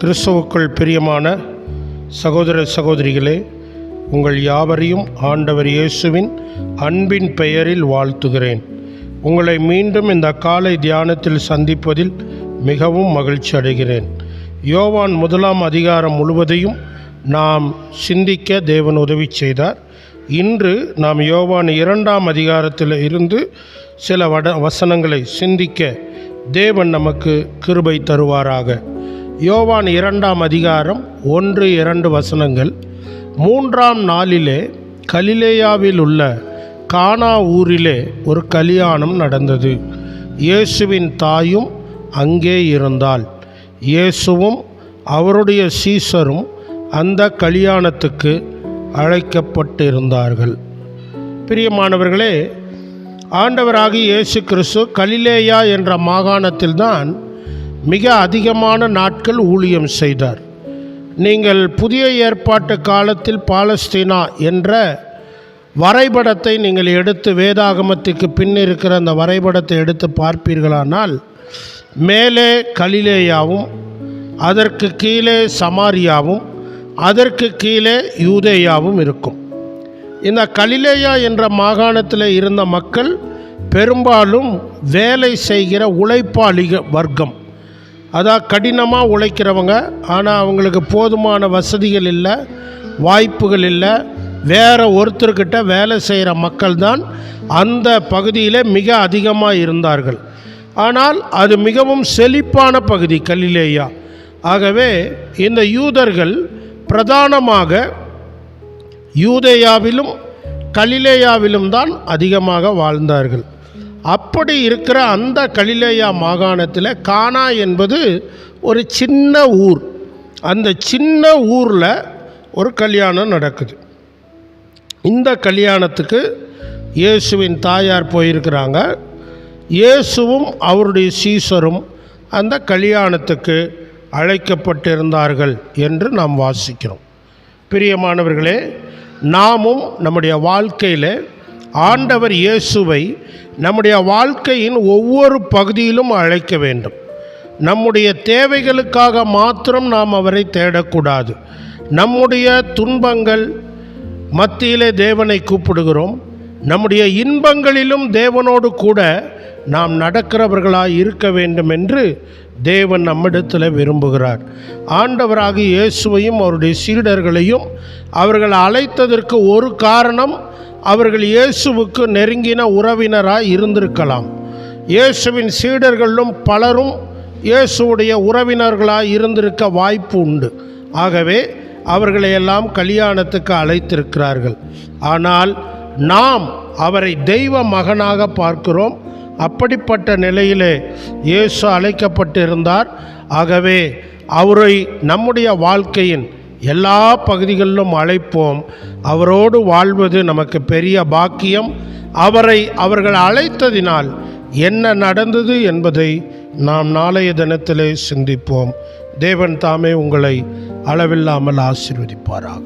கிறிஸ்துவுக்குள் பிரியமான சகோதர சகோதரிகளே உங்கள் யாவரையும் ஆண்டவர் இயேசுவின் அன்பின் பெயரில் வாழ்த்துகிறேன். உங்களை மீண்டும் இந்த காலை தியானத்தில் சந்திப்பதில் மிகவும் மகிழ்ச்சி அடைகிறேன். யோவான் முதலாம் அதிகாரம் முழுவதையும் நாம் சிந்திக்க தேவன் உதவி செய்தார். இன்று நாம் யோவான் இரண்டாம் அதிகாரத்தில் இருந்து சில வட வசனங்களை சிந்திக்க தேவன் நமக்கு கிருபை தருவாராக. யோவான் இரண்டாம் அதிகாரம் ஒன்று இரண்டு வசனங்கள். மூன்றாம் நாளிலே கலிலேயாவில் உள்ள கானா ஊரிலே ஒரு கல்யாணம் நடந்தது. இயேசுவின் தாயும் அங்கே இருந்தாள். இயேசுவும் அவருடைய சீசரும் அந்த கல்யாணத்துக்கு அழைக்கப்பட்டிருந்தார்கள். பிரியமானவர்களே ஆண்டவராகி இயேசு கிறிஸ்து கலிலேயா என்ற மாகாணத்தில்தான் மிக அதிகமான நாட்கள் ஊழியம் செய்தார். நீங்கள் புதிய ஏற்பாட்டு காலத்தில் பாலஸ்தீனா என்ற வரைபடத்தை நீங்கள் எடுத்து வேதாகமத்துக்கு பின் இருக்கிற அந்த வரைபடத்தை எடுத்து பார்ப்பீர்களானால் மேலே கலிலேயாவும் அதற்கு கீழே சமாரியாவும் அதற்கு கீழே யூதேயாவும் இருக்கும். இந்த கலிலேயா என்ற மாகாணத்தில் இருந்த மக்கள் பெரும்பாலும் வேலை செய்கிற உழைப்பாளிக வர்க்கம். அதான் கடினமாக உழைக்கிறவங்க ஆனால் அவங்களுக்கு போதுமான வசதிகள் இல்லை வாய்ப்புகள் இல்லை. வேறு ஒருத்தர்கிட்ட வேலை செய்கிற மக்கள் தான் அந்த பகுதியில் மிக அதிகமாக இருந்தார்கள். ஆனால் அது மிகவும் செழிப்பான பகுதி கலிலேயா. ஆகவே இந்த யூதர்கள் பிரதானமாக யூதேயாவிலும் கலிலேயாவிலும் தான் அதிகமாக வாழ்ந்தார்கள். அப்படி இருக்கிற அந்த கலிலேயா மாகாணத்தில் கானா என்பது ஒரு சின்ன ஊர். அந்த சின்ன ஊரில் ஒரு கல்யாணம் நடக்குது. இந்த கல்யாணத்துக்கு இயேசுவின் தாயார் போயிருக்கிறாங்க. இயேசுவும் அவருடைய சீசரும் அந்த கல்யாணத்துக்கு அழைக்கப்பட்டிருந்தார்கள் என்று நாம் வாசிக்கிறோம். பிரியமானவர்களே நாமும் நம்முடைய வாழ்க்கையில் ஆண்டவர் இயேசுவை நம்முடைய வாழ்க்கையின் ஒவ்வொரு பகுதியிலும் அழைக்க வேண்டும். நம்முடைய தேவைகளுக்காக மாத்திரம் நாம் அவரை தேடக்கூடாது. நம்முடைய துன்பங்கள் மத்தியிலே தேவனை கூப்பிடுகிறோம். நம்முடைய இன்பங்களிலும் தேவனோடு கூட நாம் நடக்கிறவர்களாக இருக்க வேண்டும் என்று தேவன் நம்மிடத்தில் விரும்புகிறார். ஆண்டவராக இயேசுவையும் அவருடைய சீடர்களையும் அவர்கள் அழைத்ததற்கு ஒரு காரணம் அவர்கள் இயேசுவுக்கு நெருங்கின உறவினராக இருந்திருக்கலாம். இயேசுவின் சீடர்களும் பலரும் இயேசுடைய உறவினர்களாக இருந்திருக்க வாய்ப்பு உண்டு. ஆகவே அவர்களை எல்லாம் கல்யாணத்துக்கு அழைத்திருக்கிறார்கள். ஆனால் நாம் அவரை தெய்வ மகனாக பார்க்கிறோம். அப்படிப்பட்ட நிலையிலே இயேசு அழைக்கப்பட்டிருந்தார். ஆகவே அவரை நம்முடைய வாழ்க்கையின் எல்லா பகுதிகளிலும் அழைப்போம். அவரோடு வாழ்வது நமக்கு பெரிய பாக்கியம். அவரை அவர்கள் அழைத்ததினால் என்ன நடந்தது என்பதை நாம் நாளைய தினத்திலே சிந்திப்போம். தேவன் தாமே உங்களை அளவில்லாமல் ஆசீர்வதிப்பாராக.